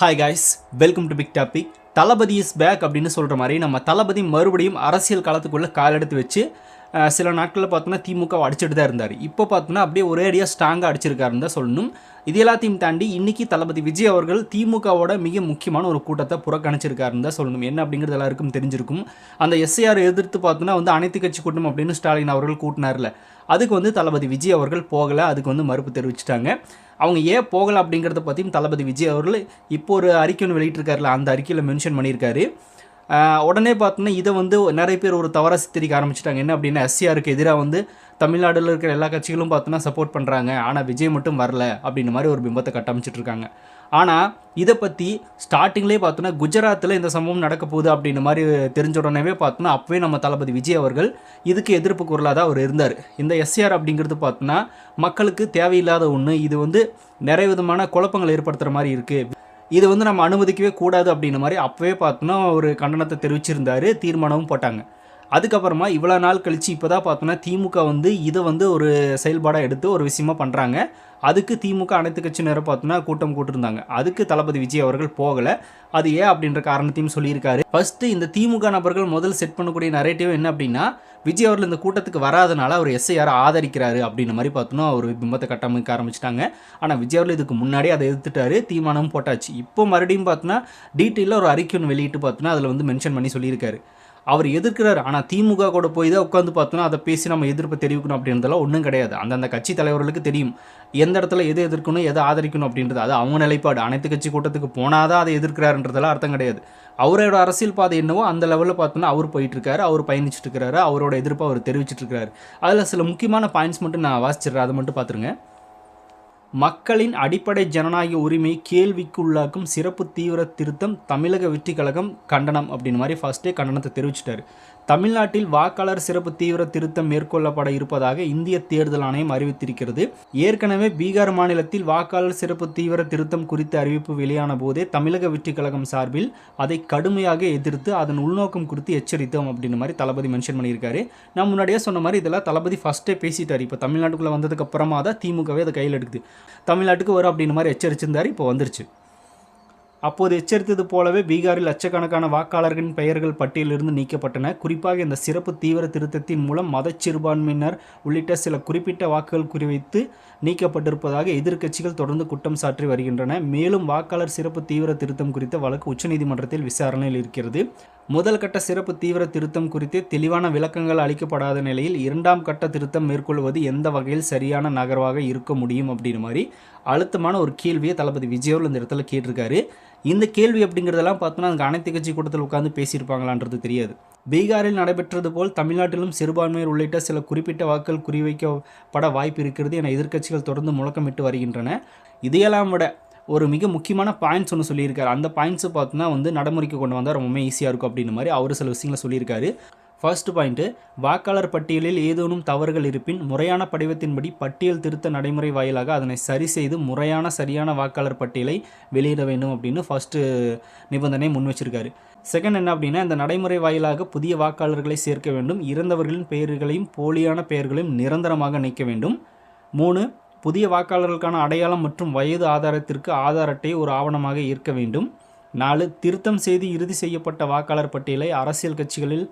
Hi guys welcome to big topic Thalapathy is back அப்படின்னு சொல்கிற மாதிரி நம்ம தளபதி மறுபடியும் அரசியல் காலத்துக்குள்ளே காலெடுத்து வச்சு சில நாட்களில் பார்த்தோன்னா திமுக அடிச்சுட்டு தான் இருந்தார். இப்போ பார்த்தோன்னா அப்படியே ஒரே அடியாக ஸ்ட்ராங்காக அடிச்சிருக்காருன்னு தான் சொல்லணும். இது எல்லாத்தையும் தாண்டி இன்றைக்கி தளபதி விஜய் அவர்கள் திமுகவோட மிக முக்கியமான ஒரு கூட்டத்தை புறக்கணிச்சிருக்காருன்னு தான் சொல்லணும். என்ன அப்படிங்கிறது எல்லாருக்கும் தெரிஞ்சிருக்கும். அந்த எஸ்ஐஆர் எதிர்த்து பார்த்தோன்னா வந்து அனைத்து கட்சி கூட்டம் அப்படின்னு ஸ்டாலின் அவர்கள் கூட்டினார்ல. அதுக்கு வந்து தளபதி விஜய் அவர்கள் போகலை அதுக்கு வந்து மறுப்பு தெரிவிச்சிட்டாங்க. அவங்க ஏன் போகலை அப்படிங்கிறத பற்றியும் தளபதி விஜய் அவர்கள் இப்போ ஒரு அறிக்கை ஒன்று வெளியிட்டிருக்காருல அந்த அறிக்கையில் மென்ஷன் பண்ணியிருக்காரு. உடனே பார்த்தோன்னா இதை வந்து நிறைய பேர் ஒரு தவறாக சித்தரிக்க ஆரம்பிச்சிட்டாங்க. என்ன அப்படின்னா எஸ்சிஆருக்கு எதிராக வந்து தமிழ்நாடுல இருக்கிற எல்லா கட்சிகளும் பார்த்தோன்னா சப்போர்ட் பண்ணுறாங்க ஆனால் விஜய் மட்டும் வரல அப்படின்ற மாதிரி ஒரு பிம்பத்தை கட்டமைச்சிட்டு இருக்காங்க ஆனால் இதை பற்றி ஸ்டார்டிங்லேயே பார்த்தோன்னா குஜராத்தில் இந்த சம்பவம் நடக்க போகுது அப்படின்ற மாதிரி தெரிஞ்ச உடனே பார்த்தோன்னா அப்போவே நம்ம தளபதி விஜய் அவர்கள் இதுக்கு எதிர்ப்பு குரலாக தான் அவர் இருந்தார். இந்த எஸ்சிஆர் அப்படிங்கிறது பார்த்தோன்னா மக்களுக்கு தேவையில்லாத ஒன்று இது வந்து நிறைய விதமான குழப்பங்கள் ஏற்படுத்துகிற மாதிரி இருக்குது இது வந்து நம்ம அனுமதிக்கவே கூடாது அப்படின்ற மாதிரி அப்போவே பார்த்தோன்னா ஒரு கண்டனத்தை தெரிவிச்சிருந்தாரு தீர்மானமும் போட்டாங்க. அதுக்கப்புறமா இவ்வளோ நாள் கழித்து இப்போ தான் பார்த்தோன்னா திமுக வந்து இதை வந்து ஒரு செயல்பாடாக எடுத்து ஒரு விஷயமா பண்ணுறாங்க அதுக்கு திமுக அனைத்து கட்சியினரை பார்த்தோன்னா கூட்டம் கூட்டிருந்தாங்க. அதுக்கு தளபதி விஜய் அவர்கள் போகலை. அது ஏன் அப்படின்ற காரணத்தையும் சொல்லியிருக்காரு. ஃபஸ்ட்டு இந்த திமுக நபர்கள் முதல் செட் பண்ணக்கூடிய நரேட்டிவ் என்ன அப்படின்னா விஜய் அவர்கள் இந்த கூட்டத்துக்கு வராதனால அவர் எஸ்ஐஆர் ஆதரிக்கிறாரு அப்படின்ற மாதிரி பார்த்தோன்னா ஒரு பிம்பத்தை கட்டமைக்க ஆரம்பிச்சிட்டாங்க. ஆனால் விஜய் அவர்கள் இதுக்கு முன்னாடி அதை எதிர்த்துட்டாரு தீர்மானமும் போட்டாச்சு. இப்போ மறுபடியும் பார்த்தோன்னா டீட்டெயிலாக ஒரு அறிக்கை ஒன்று வெளியிட்டு பார்த்தோன்னா அதில் வந்து மென்ஷன் பண்ணி சொல்லியிருக்காரு. அவர் எதிர்க்கிறார். ஆனால் திமுக கூட போய் தான் உட்காந்து பார்த்தோன்னா அதை பேசி நம்ம எதிர்ப்பு தெரிவிக்கணும் அப்படின்றதெல்லாம் ஒன்றும் கிடையாது. அந்தந்த கட்சி தலைவர்களுக்கு தெரியும். எந்த இடத்துல எதை எதிர்க்கணும் எதை ஆதரிக்கணும் அப்படின்றது அது அவங்க நிலைப்பாடு. அனைத்து கட்சி கூட்டத்துக்கு போனாதான் அதை எதிர்க்கிறாருன்றதெல்லாம் அர்த்தம் கிடையாது. அவரோட அரசியல் பாதை என்னவோ அந்த லெவலில் பார்த்தோன்னா அவர் போயிட்டுருக்காரு அவர் பயணிச்சுட்டு இருக்கிறாரு அவரோட எதிர்ப்பை அவர் தெரிவிச்சிட்டு இருக்காரு அதில் சில முக்கியமான பாயிண்ட்ஸ் மட்டும் நான் வாசிச்சிடுறேன் அதை மட்டும் பார்த்துருங்க. மக்களின் அடிப்படை ஜனநாயக உரிமை கேள்விக்குள்ளாக்கும் சிறப்பு தீவிர திருத்தம் தமிழக வெற்றி கழகம் கண்டனம் அப்படின்னு மாதிரி ஃபஸ்ட்டே கண்டனத்தை தெரிவிச்சிட்டாரு. தமிழ்நாட்டில் வாக்காளர் சிறப்பு தீவிர திருத்தம் மேற்கொள்ளப்பட இருப்பதாக இந்திய தேர்தல் ஆணையம் அறிவித்திருக்கிறது. ஏற்கனவே பீகார் மாநிலத்தில் வாக்காளர் சிறப்பு தீவிர திருத்தம் குறித்த அறிவிப்பு வெளியான போதே தமிழக வெற்றி கழகம் சார்பில் அதை கடுமையாக எதிர்த்து அதன் உள்நோக்கம் குறித்து எச்சரித்தோம் அப்படின்னு மாதிரி தளபதி மென்ஷன் பண்ணியிருக்காரு. நான் முன்னாடியே சொன்ன மாதிரி இதெல்லாம் தளபதி ஃபஸ்ட்டே பேசிட்டார். இப்போ தமிழ்நாட்டுக்குள்ளே வந்ததுக்கு அப்புறமா தான் திமுகவே அதை கையில் எடுக்குது. தமிழ்நாட்டுக்கு வரும் அப்படின்னு மாதிரி எச்சரிச்சிருந்தார். இப்போ வந்துருச்சு. அப்போது எச்சரித்தது போலவே பீகாரில் லட்சக்கணக்கான வாக்காளர்களின் பெயர்கள் பட்டியலிருந்து நீக்கப்பட்டன. குறிப்பாக இந்த சிறப்பு தீவிர திருத்தத்தின் மூலம் மதச்சிறுபான்மையினர் உள்ளிட்ட சில குறிப்பிட்ட வாக்குகள் குறிவைத்து நீக்கப்பட்டிருப்பதாக எதிர்க்கட்சிகள் தொடர்ந்து குற்றம் சாற்றி வருகின்றன. மேலும் வாக்காளர் சிறப்பு தீவிர திருத்தம் குறித்த வழக்கு உச்சநீதிமன்றத்தில் விசாரணையில் இருக்கிறது. முதல் கட்ட சிறப்பு தீவிர திருத்தம் குறித்து தெளிவான விளக்கங்கள் அளிக்கப்படாத நிலையில் இரண்டாம் கட்ட திருத்தம் மேற்கொள்வது எந்த வகையில் சரியான நகர்வாக இருக்க முடியும் அப்படின்ற மாதிரி அழுத்தமான ஒரு கேள்வியை தளபதி விஜயோல் இந்த இடத்துல கேட்டிருக்காரு. இந்த கேள்வி அப்படிங்கிறதெல்லாம் பார்த்தோன்னா அங்கே அனைத்து கட்சி கூட்டத்தில் உட்காந்து பேசியிருப்பாங்களான்றது தெரியாது. பீகாரில் நடைபெற்றது போல் தமிழ்நாட்டிலும் சிறுபான்மையர் உள்ளிட்ட சில குறிப்பிட்ட வாக்குகள் குறிவைக்கப்பட வாய்ப்பு இருக்கிறது என எதிர்க்கட்சிகள் தொடர்ந்து முழக்கமிட்டு வருகின்றன. இதையெல்லாம் விட ஒரு மிக முக்கியமான பாயிண்ட்ஸ் ஒன்று சொல்லியிருக்காரு. அந்த பாயிண்ட்ஸை பார்த்தோன்னா வந்து நடைமுறைக்கு கொண்டு வந்தால் ரொம்பவே ஈஸியாக இருக்கும் அப்படின்னு மாதிரி அவர் சில விஷயங்களை சொல்லியிருக்காரு. ஃபர்ஸ்ட் பாயிண்ட்டு வாக்காளர் பட்டியலில் ஏதேனும் தவறுகள் இருப்பின் முறையான படிவத்தின்படி பட்டியல் திருத்த நடைமுறை வாயிலாக அதனை சரி செய்து முறையான சரியான வாக்காளர் பட்டியலை வெளியிட வேண்டும் அப்படின்னு ஃபர்ஸ்ட்டு நிபந்தனை முன் வச்சிருக்காரு. செகண்ட் என்ன அப்படின்னா இந்த நடைமுறை வாயிலாக புதிய வாக்காளர்களை சேர்க்க வேண்டும். இறந்தவர்களின் பெயர்களையும் போலியான பெயர்களையும் நிரந்தரமாக நீக்க வேண்டும். மூணு புதிய வாக்காளர்களுக்கான அடையாளம் மற்றும் வயது ஆதாரத்திற்கு ஆதார் அட்டை ஒரு ஆவணமாக இருக்க வேண்டும். நாலு திருத்தம் செய்து இறுதி செய்யப்பட்ட வாக்காளர் பட்டியலை அரசியல் கட்சிகளில்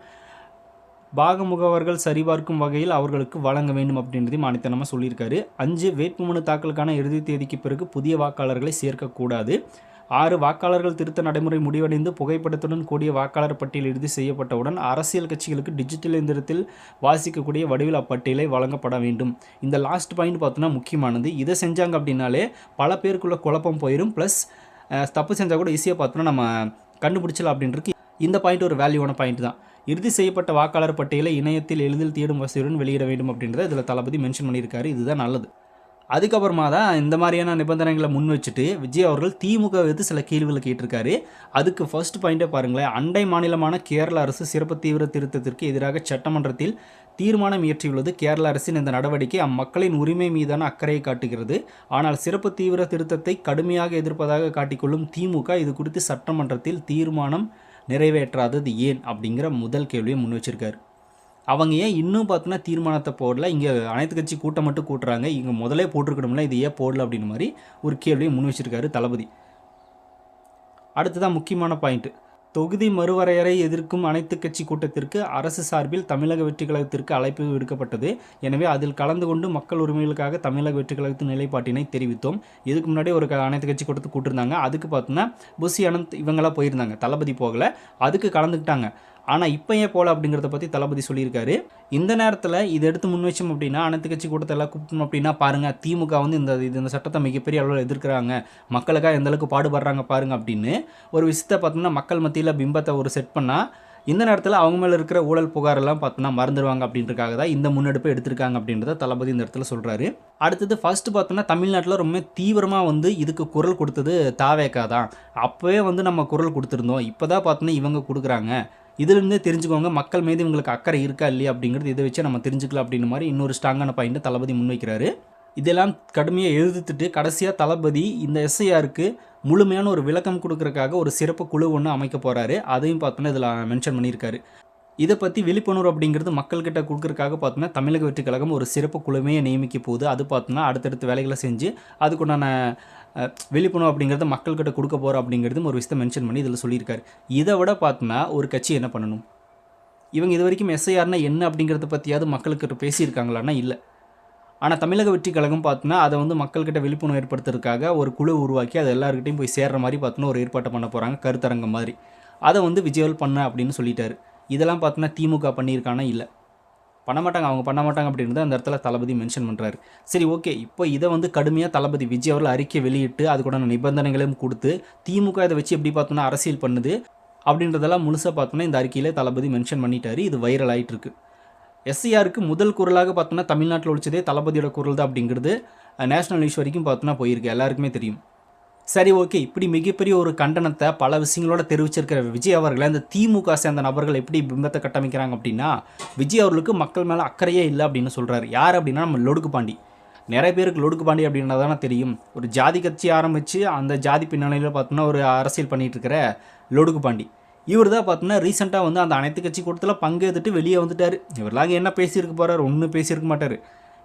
பாகமுகவர்கள் சரிபார்க்கும் வகையில் அவர்களுக்கு வழங்க வேண்டும் அப்படின்றதையும் மானித்தனமாக சொல்லியிருக்காரு. அஞ்சு வேட்புமனு தாக்கலுக்கான இறுதி தேதிக்கு பிறகு புதிய வாக்காளர்களை சேர்க்கக்கூடாது ஆறு வாக்காளர்கள் திருத்த நடைமுறை முடிவடைந்து புகைப்படத்துடன் கூடிய வாக்காளர் பட்டியல் இறுதி செய்யப்பட்டவுடன் அரசியல் கட்சிகளுக்கு டிஜிட்டல் எந்திரத்தில் வாசிக்கக்கூடிய வடிவில் அப்பட்டியலை வழங்கப்பட வேண்டும். இந்த லாஸ்ட் பாயிண்ட் பார்த்தோன்னா முக்கியமானது. இதை செஞ்சாங்க அப்படின்னாலே பல பேருக்குள்ள குழப்பம் போயிடும் ப்ளஸ் தப்பு செஞ்சால் கூட ஈஸியாக பார்த்தோன்னா நம்ம கண்டுபிடிச்சலாம் அப்படின்றது. இந்த பாயிண்ட் ஒரு வேல்யூவான பாயிண்ட் தான். இறுதி செய்யப்பட்ட வாக்காளர் பட்டியலை இணையத்தில் எளிதில் தேடும் வசதியுடன் வெளியிட வேண்டும் அப்படின்றத இதில் தளபதி மென்ஷன் பண்ணியிருக்காரு. இதுதான் நல்லது. அதுக்கப்புறமா தான் இந்த மாதிரியான நிபந்தனைகளை முன் வச்சுட்டு விஜய் அவர்கள் திமுக வைத்து சில கேள்விகளை கேட்டிருக்காரு. அதுக்கு ஃபர்ஸ்ட் பாயிண்டே பாருங்களேன். அண்டை மாநிலமான கேரள அரசு சிறப்பு தீவிர திருத்தத்திற்கு எதிராக சட்டமன்றத்தில் தீர்மானம் இயற்றியுள்ளது. கேரள அரசின் இந்த நடவடிக்கை அம்மக்களின் உரிமை மீதான அக்கறையை காட்டுகிறது. ஆனால் சிறப்பு தீவிர திருத்தத்தை கடுமையாக எதிர்ப்பதாக காட்டிக்கொள்ளும் திமுக இது குறித்து சட்டமன்றத்தில் தீர்மானம் நிறைவேற்றாதது ஏன்? அப்படிங்கிற முதல் கேள்வியை முன் வச்சிருக்காரு. அவங்க ஏன் இன்னும் பார்த்தோன்னா தீர்மானத்தை போடல? இங்கே அனைத்து கட்சி கூட்டம் மட்டும் கூட்டுறாங்க. இங்கே முதலே போட்டிருக்கணும்ல இது ஏன் போடல அப்படின்னு மாதிரி ஒரு கேள்வியை முன் வச்சிருக்காரு தளபதி. அடுத்ததான் முக்கியமான பாயிண்ட் தொகுதி மறுவரையறை எதிர்க்கும் அனைத்து கட்சி கூட்டத்திற்கு அரசு சார்பில் தமிழக வெற்றிக் கழகத்திற்கு அழைப்பு விடுக்கப்பட்டது. எனவே அதில் கலந்து கொண்டு மக்கள் உரிமைகளுக்காக தமிழக வெற்றிக் கழகத்தின் நிலைப்பாட்டினை தெரிவித்தோம். இதுக்கு முன்னாடி ஒரு அனைத்து கட்சி கூட்டத்துக்கு கூட்டிருந்தாங்க. அதுக்கு பார்த்தோன்னா புசி அனந்த் இவங்கெல்லாம் போயிருந்தாங்க. தளபதி போகல. அதுக்கு கலந்துக்கிட்டாங்க. ஆனால் இப்போ ஏன் போகல அப்படிங்கிறத பற்றி தளபதி சொல்லியிருக்காரு. இந்த நேரத்தில் இதை எடுத்து முன் வச்சோம் அப்படின்னா அனைத்து கட்சி கூட்டத்தை எல்லாம் கூப்பிட்டோம் அப்படின்னா பாருங்கள் திமுக வந்து இந்த இது இந்த சட்டத்தை மிகப்பெரிய அளவில் எதிர்க்கிறாங்க. மக்களுக்காக எந்த அளவுக்கு பாடுபடுறாங்க பாருங்க அப்படின்னு. ஒரு விஷயத்தை பார்த்தோம்னா மக்கள் மத்தியில் பிம்பத்தை ஒரு செட் பண்ணால் இந்த நேரத்தில் அவங்க மேலே இருக்கிற ஊழல் புகாரெல்லாம் பார்த்தோன்னா மறந்துடுவாங்க அப்படின்றக்காக தான் இந்த முன்னெடுப்பை எடுத்திருக்காங்க அப்படின்றத தளபதி இந்த இடத்துல சொல்கிறாரு அடுத்தது ஃபஸ்ட்டு பார்த்தோன்னா தமிழ்நாட்டில் ரொம்ப தீவிரமாக வந்து இதுக்கு குரல் கொடுத்தது தாவேக்கா தான். அப்போவே வந்து நம்ம குரல் கொடுத்துருந்தோம். இப்போ தான் பார்த்தோன்னா இவங்க கொடுக்குறாங்க. இதிலிருந்தே தெரிஞ்சுக்கோங்க மக்கள் மீது இவங்களுக்கு அக்கறை இருக்கா இல்லையா அப்படிங்கிறது இதை வச்சு நம்ம தெரிஞ்சுக்கலாம் அப்படின்னு மாதிரி இன்னொரு ஸ்ட்ராங்கான பாயிண்ட்டை தளபதி முன்வைக்கிறாரு. இதெல்லாம் கடுமையாக எழுதித்துட்டு கடைசியாக தளபதி இந்த எஸ்ஐஆருக்கு முழுமையான ஒரு விளக்கம் கொடுக்கறதுக்காக ஒரு சிறப்பு குழு ஒன்று அமைக்க போகிறாரு அதையும் பார்த்தோன்னா இதில் மென்ஷன் பண்ணியிருக்காரு. இதை பற்றி விழிப்புணர்வு அப்படிங்கிறது மக்கள்கிட்ட கொடுக்குறதுக்காக பார்த்தோன்னா தமிழக வெற்றி கழகம் ஒரு சிறப்பு குழுமையை நியமிக்க போகுது. அது பார்த்தோன்னா அடுத்தடுத்து வேலைகளை செஞ்சு அதுக்குண்டான விழிப்புணர்வு அப்படிங்கிறத மக்கள்கிட்ட கொடுக்க போகிறோம் அப்படிங்கிறதும் ஒரு விஷயத்தை மென்ஷன் பண்ணி இதில் சொல்லியிருக்காரு. இதை விட பார்த்தோன்னா ஒரு கட்சி என்ன பண்ணணும்? இவங்க இது வரைக்கும் எஸ்ஐஆர்னா என்ன அப்படிங்கிறத பற்றியாவது மக்களுக்கிட்ட பேசியிருக்காங்களான்னா இல்லை. ஆனால் தமிழக வெற்றி கழகம் பார்த்தோன்னா அதை வந்து மக்கள்கிட்ட விழிப்புணர்வு ஏற்படுத்துறதுக்காக ஒரு குழு உருவாக்கி அது எல்லாருக்கிட்டையும் போய் சேர்ற மாதிரி பார்த்தோன்னா ஒரு ஏற்பாட்டை பண்ண போகிறாங்க கருத்தரங்கம் மாதிரி. அதை வந்து விஜயவல் பண்ண அப்படின்னு சொல்லிட்டாரு. இதெல்லாம் பார்த்தோன்னா திமுக பண்ணியிருக்கானா இல்லை? பண்ண மாட்டாங்க அவங்க பண்ண மாட்டாங்க அப்படின்றத அந்த இடத்துல தளபதி மென்ஷன் பண்ணுறாரு சரி ஓகே இப்போ இதை வந்து கடுமையாக தளபதி விஜய் அவர்கள் அறிக்கை வெளியிட்டு அதுக்கூடான நிபந்தனைகளையும் கொடுத்து திமுக இதை வச்சு எப்படி பார்த்தோன்னா அரசியல் பண்ணுது அப்படின்றதெல்லாம் முழுசாக பார்த்தோன்னா இந்த அறிக்கையிலே தளபதி மென்ஷன் பண்ணிட்டாரு. இது வைரல் ஆயிட்டு இருக்கு எஸ்சிஆருக்கு முதல் குரலாக பார்த்தோன்னா தமிழ்நாட்டில் ஒழிச்சதே தளபதியோட குரல் தான் அப்படிங்கிறது நேஷனல் நியூஸ் வரைக்கும் பார்த்தோன்னா போயிருக்கு. எல்லாருக்குமே தெரியும். சரி ஓகே. இப்படி மிகப்பெரிய ஒரு கண்டனத்தை பல விஷயங்களோட தெரிவிச்சிருக்கிற விஜய் அவர்களை அந்த திமுக சேர்ந்த நபர்கள் எப்படி பிம்பத்தை கட்டமைக்கிறாங்க அப்படின்னா விஜய் அவர்களுக்கு மக்கள் மேலே அக்கறையே இல்லை அப்படின்னு சொல்கிறாரு யார் அப்படின்னா நம்ம லொடுக்கு பாண்டி. நிறைய பேருக்கு லொடுக்கு பாண்டி அப்படின்றதானே தெரியும். ஒரு ஜாதி கட்சி ஆரம்பித்து அந்த ஜாதி பின்னணியில் பார்த்தோன்னா ஒரு அரசியல் பண்ணிகிட்டு இருக்கிற லொடுக்கு பாண்டி. இவர் தான் பார்த்தோன்னா ரீசெண்டாக வந்து அந்த அனைத்து கட்சி கூட்டத்தில் பங்கேற்றுட்டு வெளியே வந்துட்டார். இவர்லாம் என்ன பேசியிருக்க போகிறார் ஒன்றும் பேசியிருக்க மாட்டார்.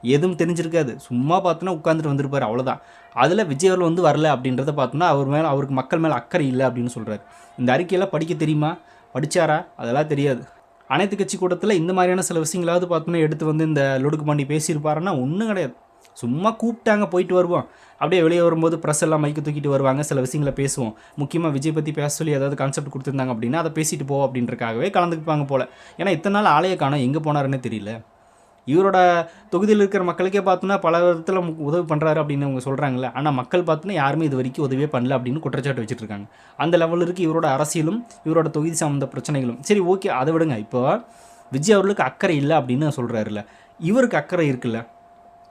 எதுவும் தெரிஞ்சிருக்காது. சும்மா பார்த்தோன்னா உட்காந்துட்டு வந்திருப்பார் அவ்வளோதான் அதில் விஜய் அவர்கள் வந்து வரல அப்படின்றத பார்த்தோன்னா அவர் மேலே அவருக்கு மக்கள் மேலே அக்கறை இல்லை அப்படின்னு சொல்கிறார் இந்த அறிக்கையெல்லாம் படிக்க தெரியுமா? படிச்சாரா? அதெல்லாம் தெரியாது. அனைத்து கட்சி கூட்டத்தில் இந்த மாதிரியான சில விஷயங்களாவது பார்த்தோன்னா எடுத்து வந்து இந்த லொடுக்கு பாண்டி பேசியிருப்பாருன்னா ஒன்றும் கிடையாது. சும்மா கூப்பிட்டாங்க போயிட்டு வருவோம். அப்படியே வெளியே வரும்போது ப்ரெஸ் எல்லாம் மைக்கு தூக்கிட்டு வருவாங்க சில விஷயங்களை பேசுவோம். முக்கியமாக விஜய் பற்றி பேச சொல்லி ஏதாவது கான்செப்ட் கொடுத்துருந்தாங்க அப்படின்னா அதை பேசிட்டு போவோம் அப்படின்றக்காகவே கலந்துக்குப்பாங்க போல். ஏன்னா இத்தனை நாள் ஆலய காணோம் எங்கே போனாருன்னே தெரியல. இவரோட தொகுதியில் இருக்கிற மக்களுக்கே பார்த்தோன்னா பல விதத்தில் உதவி பண்ணுறாரு அப்படின்னு அவங்க சொல்கிறாங்கல்ல ஆனால் மக்கள் பார்த்தோன்னா யாருமே இது வரைக்கும் உதவியே பண்ணல அப்படின்னு குற்றச்சாட்டு வச்சுட்டு இருக்காங்க அந்த லெவலில் இருக்குது இவரோட அரசியலும் இவரோட தொகுதி சார்ந்த பிரச்சனைகளும். சரி ஓகே அதை விடுங்க. இப்போ விஜய் அவர்களுக்கு அக்கறை இல்லை அப்படின்னு சொல்கிறாருல்ல இவருக்கு அக்கறை இருக்குல்ல.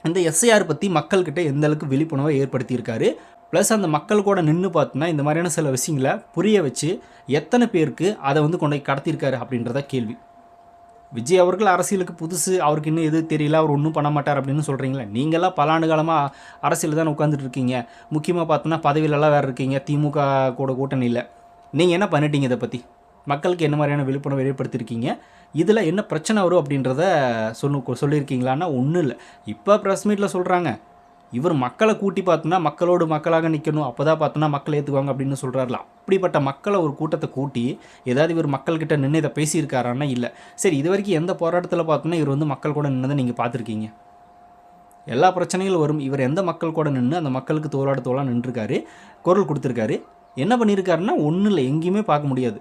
இந்த எஸ்ஐஆர் பற்றி மக்கள்கிட்ட எந்த அளவுக்கு விழிப்புணர்வை ஏற்படுத்தியிருக்காரு? ப்ளஸ் அந்த மக்கள் கூட நின்று பார்த்தோன்னா இந்த மாதிரியான சில விஷயங்களை புரிய வச்சு எத்தனை பேருக்கு அதை வந்து கொண்டு போய் கடத்தியிருக்காரு அப்படின்றத கேள்வி. விஜய் அவர்கள் அரசியலுக்கு புதுசு அவருக்கு இன்னும் எது தெரியல அவர் ஒன்றும் பண்ண மாட்டார் அப்படின்னு சொல்கிறீங்களே நீங்களாம் பல ஆண்டு காலமாக அரசியல் தான் உட்காந்துட்டு இருக்கீங்க. முக்கியமாக பார்த்தோன்னா பதவியிலலாம் வேறு இருக்கீங்க திமுக கூட கூட்டணி இல்லை. நீங்கள் என்ன பண்ணிட்டீங்க இதை பற்றி மக்களுக்கு என்ன மாதிரியான விழிப்புணர்வு ஏற்படுத்தியிருக்கீங்க? இதில் என்ன பிரச்சனை வரும் அப்படின்றத சொல்லு சொல்லியிருக்கீங்களான்னா ஒன்றும் இல்லை. இப்போ ப்ரெஸ் மீட்டில் சொல்கிறாங்க இவர் மக்களை கூட்டி பார்த்தோன்னா மக்களோடு மக்களாக நிற்கணும் அப்போ தான் பார்த்தோன்னா மக்கள் ஏற்றுக்குவாங்க அப்படின்னு சொல்கிறாருல அப்படிப்பட்ட மக்களை ஒரு கூட்டத்தை கூட்டி ஏதாவது இவர் மக்கள்கிட்ட நின்று இதை பேசியிருக்காரான்னா இல்லை. சரி இது வரைக்கும் எந்த போராட்டத்தில் பார்த்தோன்னா இவர் வந்து மக்கள் கூட நின்னதை நீங்கள் பார்த்துருக்கீங்க. எல்லா பிரச்சனைகளும் வரும். இவர் எந்த மக்கள் கூட நின்று அந்த மக்களுக்கு தோளாட தோளாக நின்றுருக்காரு குரல் கொடுத்துருக்காரு. என்ன பண்ணியிருக்காருன்னா ஒன்றும் இல்லை எங்கேயுமே பார்க்க முடியாது.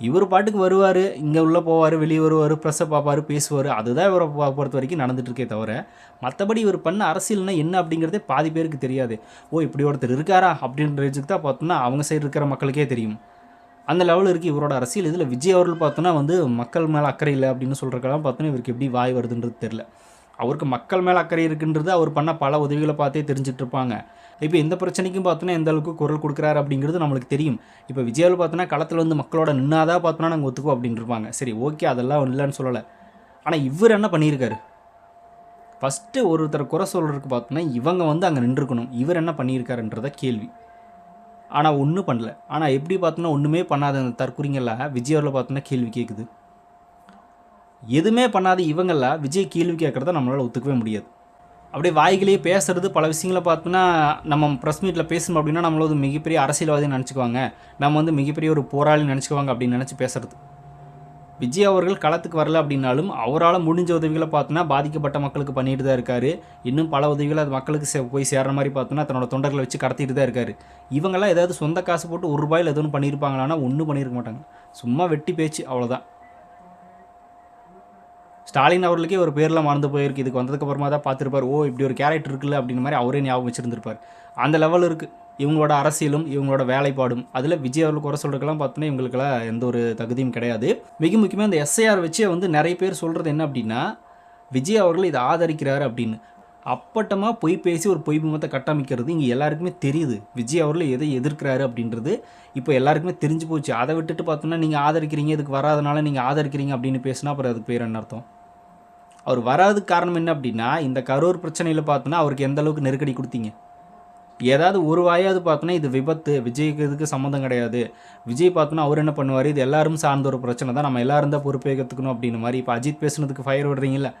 இவர் பாட்டுக்கு வருவார் இங்கே உள்ளே போவார் வெளியே வருவார் ப்ரெஸ்ஸை பார்ப்பார் பேசுவார். அதுதான் இவரை பொறுத்த வரைக்கும் நடந்துகிட்ருக்கே இருக்கே தவிர மற்றபடி இவர் பண்ண அரசியல்னா என்ன அப்படிங்கிறதே பாதி பேருக்கு தெரியாது. ஓ இப்படி ஒருத்தர் இருக்காரா அப்படின்றதுக்கு தான் பார்த்தோன்னா அவங்க சைடு இருக்கிற மக்களுக்கே தெரியும். அந்த லெவலில் இருக்குது இவரோட அரசியல். இதில் விஜய் அவர்கள் பார்த்தோன்னா வந்து மக்கள் மேலே அக்கறை இல்லை அப்படின்னு சொல்கிறக்கெல்லாம் பார்த்தோன்னா இவருக்கு எப்படி வாய் வருதுன்றது தெரில அவருக்கு மக்கள் மேலே அக்கறை இருக்குன்றது அவர் பண்ண பல உதவிகளை பார்த்தே தெரிஞ்சிட்ருப்பாங்க இப்போ எந்த பிரச்சனைக்கும் பார்த்தோன்னா எந்த அளவுக்கு குரல் கொடுக்குறாரு அப்படிங்கிறது நம்மளுக்கு தெரியும். இப்போ விஜயாவில் பார்த்தோன்னா களத்தில் வந்து மக்களோட நின்னாதான் பார்த்தோன்னா நாங்கள் ஒத்துக்குவோம் அப்படின்னு இருப்பாங்க சரி ஓகே அதெல்லாம் இல்லைன்னு சொல்லலை. ஆனால் இவர் என்ன பண்ணியிருக்காரு? ஃபஸ்ட்டு ஒருத்தர் குறை சொல்கிறதுக்கு பார்த்தோன்னா இவங்க வந்து அங்கே நின்றுக்கணும் இவர் என்ன பண்ணியிருக்காருன்றத கேள்வி. ஆனால் ஒன்றும் பண்ணல. ஆனால் எப்படி பார்த்தோன்னா ஒன்றுமே பண்ணாத அந்த தற்குறிங்கெல்லாம் விஜயாவில் பார்த்தோன்னா கேள்வி கேட்குது எதுவுமே பண்ணாத இவங்களா விஜய் கேள்வி கேட்குறத நம்மளால் ஒத்துக்கவே முடியாது. அப்படியே வாய்களே பேசுறது பல விஷயங்களை பார்த்தோன்னா நம்ம ப்ரெஸ் மீட்டில் பேசணும் அப்படின்னா நம்மள ஒரு மிகப்பெரிய அரசியல்வாதி நினச்சிக்குவாங்க. நம்ம வந்து மிகப்பெரிய ஒரு போராளி நினச்சிக்குவாங்க அப்படின்னு நினச்சி பேசுறது. விஜய் அவர்கள் களத்துக்கு வரல அப்படின்னாலும் அவரால் முடிஞ்ச உதவிகளை பார்த்தோன்னா பாதிக்கப்பட்ட மக்களுக்கு பண்ணிட்டு தான் இருக்கார். இன்னும் பல உதவிகளை அது மக்களுக்கு சே- போய் சேர்ற மாதிரி பார்த்தோன்னா தன்னோட தொண்டர்களை வச்சு கடத்திட்டு தான் இருக்கார். இவங்கெல்லாம் ஏதாவது சொந்த காசு போட்டு ஒரு ரூபாயில் எதுவும் பண்ணியிருப்பாங்களான்னா ஒன்றும் பண்ணியிருக்க மாட்டாங்க. சும்மா வெட்டி பேச்சு அவ்வளோதான் ஸ்டாலின் அவர்களுக்கே ஒரு பேரில் மறந்து போயிருக்கு. இதுக்கு வந்ததுக்கப்புறமா தான் பார்த்துருப்பார் ஓ இப்படி ஒரு கேரக்டர் இருக்குல்ல அப்படின்னு மாதிரி அவரே ஞாபகம் வச்சுருந்துருப்பார். அந்த லெவல் இருக்குது இவங்களோட அரசியலும் இவங்களோட வேலைப்பாடும். அதில் விஜய் அவர்கள் குறை சொல்கிறதுக்கெல்லாம் பார்த்தோன்னா இவங்களுக்கெல்லாம் எந்த ஒரு தகுதியும் கிடையாது. மிக முக்கியமாக இந்த எஸ்ஐஆர் வச்சு வந்து நிறைய பேர் சொல்கிறது என்ன அப்படின்னா விஜய் அவர்கள் இதை ஆதரிக்கிறாரு அப்படின்னு. அப்பட்டமாக பொய் பேசி ஒரு பொய் பிம்பத்தை கட்டமைக்கிறது இங்கே எல்லாருக்குமே தெரியுது. விஜய் அவர்கள் எதை எதிர்க்கிறாரு அப்படின்றது இப்போ எல்லாருக்குமே தெரிஞ்சு போச்சு. அதை விட்டுட்டு பார்த்தோன்னா நீங்கள் ஆதரிக்கிறீங்க இதுக்கு வராதனால நீங்கள் ஆதரிக்கிறீங்க அப்படின்னு பேசினா அப்புறம் அதுக்கு பேர் என்ன அர்த்தம்? அவர் வராததுக்கு காரணம் என்ன அப்படின்னா இந்த கரூர் பிரச்சனையில் பார்த்தோன்னா அவருக்கு எந்த அளவுக்கு நெருக்கடி கொடுத்தீங்க? ஏதாவது ஒரு வாயாவது பார்த்தோன்னா இது விபத்து விஜய்க்கு இதுக்கு சம்மந்தம் கிடையாது. விஜய் பார்த்தோன்னா அவர் என்ன பண்ணுவார்? இது எல்லாரும் சார்ந்த ஒரு பிரச்சனை தான். நம்ம எல்லாரும் தான் பொறுப்பேற்றுக்கணும் அப்படின்னு மாதிரி இப்போ அஜித் பேசுனதுக்கு ஃபயர் விடுறீங்களா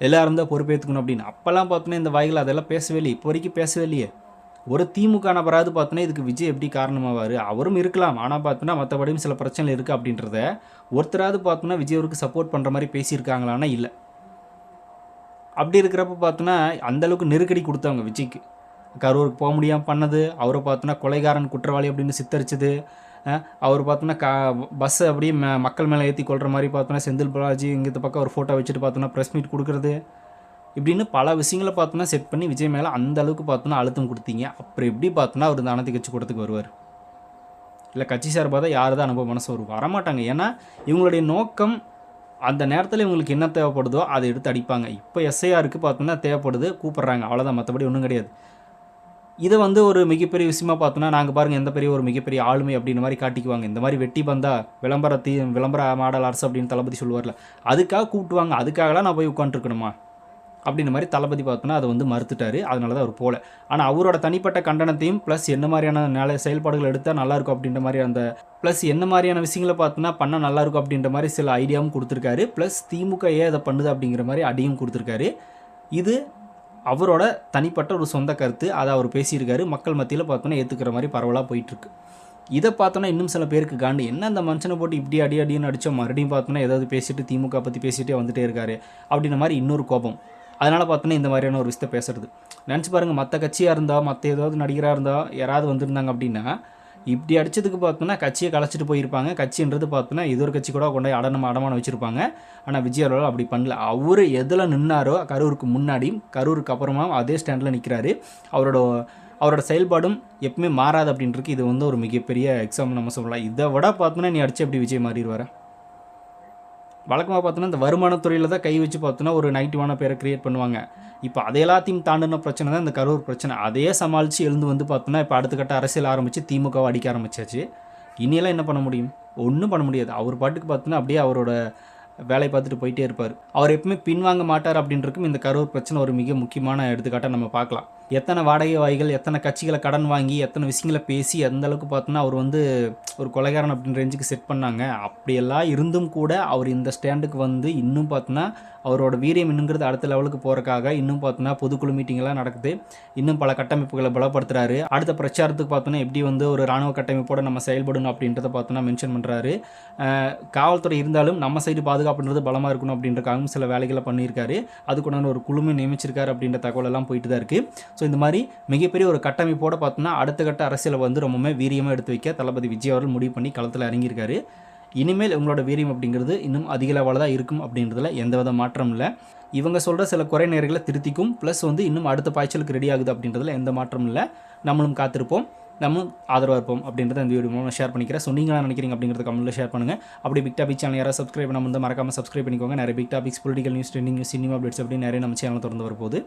எல்லாரும் தான் பொறுப்பேற்றுக்கணும் அப்படின்னு. அப்போல்லாம் பார்த்தோன்னா இந்த வாய்கள் அதெல்லாம் பேசவே இல்லையே. இப்போ வரைக்கும் பேசவே இல்லையே. ஒரு திமுக நபராது பார்த்தோன்னா இதுக்கு விஜய் எப்படி காரணமாவார்? அவரும் இருக்கலாம். ஆனால் பார்த்தோன்னா மற்றபடியும் சில பிரச்சனை இருக்குது அப்படின்றத ஒருத்தராவது பார்த்தோன்னா விஜய் அவருக்கு சப்போர்ட் பண்ணுற மாதிரி பேசியிருக்காங்களான்னா இல்லை. அப்படி இருக்கிறப்ப பார்த்தோன்னா அந்தளவுக்கு நெருக்கடி கொடுத்தவங்க விஜய்க்கு. கரூருக்கு போக முடியாமல் பண்ணது அவரை பார்த்தோன்னா கொலைகாரன் குற்றவாளி அப்படின்னு சித்தரிச்சது. அவர் பார்த்தோன்னா கா பஸ்ஸை அப்படியே ம மக்கள் மேலே ஏற்றி கொள்கிற மாதிரி பார்த்தோன்னா செந்தில் பாலாஜி இங்கே பக்கம் ஒரு ஃபோட்டோ வச்சுட்டு பார்த்தோன்னா ப்ரெஸ் மீட் கொடுக்குறது. இப்படின்னு பல விஷயங்களை பார்த்தோன்னா செட் பண்ணி விஜய் மேலே அந்த அளவுக்கு பார்த்தோன்னா அழுத்தம் கொடுத்தீங்க. அப்புறம் எப்படி பார்த்தோன்னா அவர் இந்த அனைத்து கட்சி கூட்டத்துக்கு வருவார்? இல்லை கட்சி சார்பாக தான் யார் தான் அனுபவ மனசு வரும் வரமாட்டாங்க. ஏன்னா இவங்களுடைய நோக்கம் அந்த நேரத்தில் இவங்களுக்கு என்ன தேவைப்படுதோ அதை எடுத்து அடிப்பாங்க. இப்போ எஸ்ஐஆருக்கு பார்த்தோன்னா தேவைப்படுது கூப்பிட்றாங்க. அவ்வளோதான் மற்றபடி ஒன்றும் கிடையாது. இதை வந்து ஒரு மிகப்பெரிய விஷயமா பார்த்தோன்னா நாங்கள் பாருங்கள் எந்த பெரிய ஒரு மிகப்பெரிய ஆளுமை அப்படின்ற மாதிரி காட்டிக்குவாங்க. இந்த மாதிரி வெட்டி பந்தா விளம்பர தீ விளம்பர மாடல் அரசு அப்படின்னு தளபதி சொல்லுவார்ல அதுக்காக கூப்பிட்டுவாங்க அதுக்காகலாம் நான் போய் உட்காந்துருக்கணுமா அப்படின்ற மாதிரி தளபதி பார்த்தோன்னா அதை வந்து மறுத்துட்டாரு. அதனால தான் அவர் போகல ஆனால் அவரோட தனிப்பட்ட கண்டனத்தையும் ப்ளஸ் என்ன மாதிரியான நில செயல்பாடுகள் எடுத்தால் நல்லாயிருக்கும் அப்படின்ற மாதிரி அந்த ப்ளஸ் என்ன மாதிரியான விஷயங்களை பார்த்தோன்னா பண்ணால் நல்லாயிருக்கும் அப்படின்ற மாதிரி சில ஐடியாவும் கொடுத்துருக்காரு. ப்ளஸ் திமுக ஏன் அதை பண்ணுது அப்படிங்கிற மாதிரி அடியும் கொடுத்துருக்காரு. இது அவரோட தனிப்பட்ட ஒரு சொந்த கருத்து. அதை அவர் பேசியிருக்காரு. மக்கள் மத்தியில் பார்த்தோன்னா ஏற்றுக்கிற மாதிரி பரவலாக போயிட்டுருக்கு. இதை பார்த்தோன்னா இன்னும் சில பேருக்கு காண்டு என்ன அந்த மனுஷனை போட்டு இப்படி அடி அடின்னு அடித்தோம் மறுபடியும் பார்த்தோன்னா ஏதாவது பேசிட்டு திமுக பற்றி பேசிகிட்டே வந்துட்டே இருக்காரு. அப்படின்ற மாதிரி இன்னொரு கோபம். அதனால் பார்த்தோன்னா இந்த மாதிரியான ஒரு விஷயத்தை பேசுறது. நினச்சி பாருங்கள் மற்ற கட்சியாக இருந்தால் மற்ற ஏதாவது நடிகராக இருந்தால் யாராவது வந்திருந்தாங்க அப்படின்னா இப்படி அடிச்சதுக்கு பார்த்தோன்னா கட்சியை கலைச்சிட்டு போயிருப்பாங்க. கட்சின்றது பார்த்தோன்னா இது ஒரு கட்சி கூட கொண்டு போய் அடனம் அடமானம் வச்சுருப்பாங்க. ஆனால் விஜய் அவர்கள் அப்படி பண்ணல. அவர் எதில் நின்னாரோ கரூருக்கு முன்னாடியும் கரூருக்கு அப்புறமா அதே ஸ்டாண்டில் நிற்கிறாரு அவரோட அவரோட செயல்பாடும் எப்பவுமே மாறாது அப்படின்றது இது வந்து ஒரு மிகப்பெரிய எக்ஸாம்பிள் நம்ம சொல்லலாம். இதை விட பார்த்தோன்னா நீ அடிச்சு அப்படி விஜய் மாறிடுவார? வழக்கமாக பார்த்தோன்னா இந்த வருமானத்துறையில் தான் கை வச்சு பார்த்தோன்னா ஒரு நெகட்டிவான பேரை கிரியேட் பண்ணுவாங்க. இப்போ அதை எல்லாத்தையும் தாண்டின பிரச்சனை தான் இந்த கரூர் பிரச்சனை. அதையே சமாளித்து எழுந்து வந்து பார்த்தோன்னா இப்போ அடுத்த கட்ட அரசியல் ஆரம்பித்து திமுகவை அடிக்க ஆரம்பிச்சாச்சு. இனியெல்லாம் என்ன பண்ண முடியும்? ஒன்றும் பண்ண முடியாது. அவர் பாட்டுக்கு பார்த்தோன்னா அப்படியே அவரோட வேலையை பார்த்துட்டு போயிட்டே இருப்பார். அவர் எப்பவுமே பின்வாங்க மாட்டார் அப்படின்றக்கும் இந்த கரூர் பிரச்சனை ஒரு மிக முக்கியமான எடுத்துக்காட்டாக நம்ம பார்க்கலாம். எத்தனை வாடகை வாய்கள் எத்தனை கட்சிகளை கடன் வாங்கி எத்தனை விஷயங்களை பேசி எந்த அளவுக்கு பார்த்தோன்னா அவர் வந்து ஒரு கொலைகாரன் அப்படின்ற ரேஞ்சுக்கு செட் பண்ணாங்க. அப்படியெல்லாம் இருந்தும் கூட அவர் இந்த ஸ்டாண்டுக்கு வந்து இன்னும் பார்த்தோன்னா அவரோட வீரியம் இன்னுங்கிறது அடுத்த லெவலுக்கு போகிறக்காக இன்னும் பார்த்தோன்னா பொதுக்குழு மீட்டிங்கெல்லாம் நடக்குது. இன்னும் பல கட்டமைப்புகளை பலப்படுத்துறாரு. அடுத்த பிரச்சாரத்துக்கு பார்த்தோன்னா எப்படி வந்து ஒரு ராணுவ கட்டமைப்போட நம்ம செயல்படணும் அப்படின்றத பார்த்தோன்னா மென்ஷன் பண்ணுறாரு காவல்துறை இருந்தாலும் நம்ம சைடு பாதுகாப்புன்றது பலமாக இருக்கணும் அப்படின்றக்காகவும் சில வேலைகளை பண்ணியிருக்காரு. அதுக்குண்டான ஒரு குழுமை நியமிச்சிருக்காரு அப்படின்ற தகவலெல்லாம் போயிட்டு தான் இருக்குது ஸோ இந்த மாதிரி மிகப்பெரிய ஒரு கட்டமைப்போட பார்த்தோன்னா அடுத்த கட்ட அரசியலை வந்து ரொம்பவுமே வீரியமாக எடுத்து வைக்க தளபதி விஜய் அவர்கள் முடிவு பண்ணி களத்தில் இறங்கியிருக்காரு. இனிமேல் உங்களோட வீரியம் அப்படிங்கிறது இன்னும் அதிக லெவலில் தான் இருக்கும் அப்படின்றதுல எந்தவித மாற்றம் இல்லை. இவங்க சொல்கிற சில குறை நேர்களை திருத்திக்கும் ப்ளஸ் வந்து இன்னும் அடுத்த பாய்ச்சலுக்கு ரெடி ஆகுது அப்படின்றதுல எந்த மாற்றமும் இல்லை. நம்மளும் காத்திருப்போம் நம்மளும் ஆதரவாக இருப்போம் அப்படின்றத இந்த வீடியோ மூலம் ஷேர் பண்ணிக்கிறேன். ஸோ நீங்கள் நினைக்கிறீங்க அப்படிங்கிறத கமெண்ட்டில் ஷேர் பண்ணுங்கள் அப்படி பிக் டாபிக் சேனல் யாராவது சப்ஸ்கிரைப் நம்ம வந்து மறக்காமல் சப்ஸ்கிரைப் பண்ணிக்கோங்க. நிறைய big topics political news trending news cinema updates அப்படி நிறைய நம்ம சேனல் திறந்து வரப்போகுது.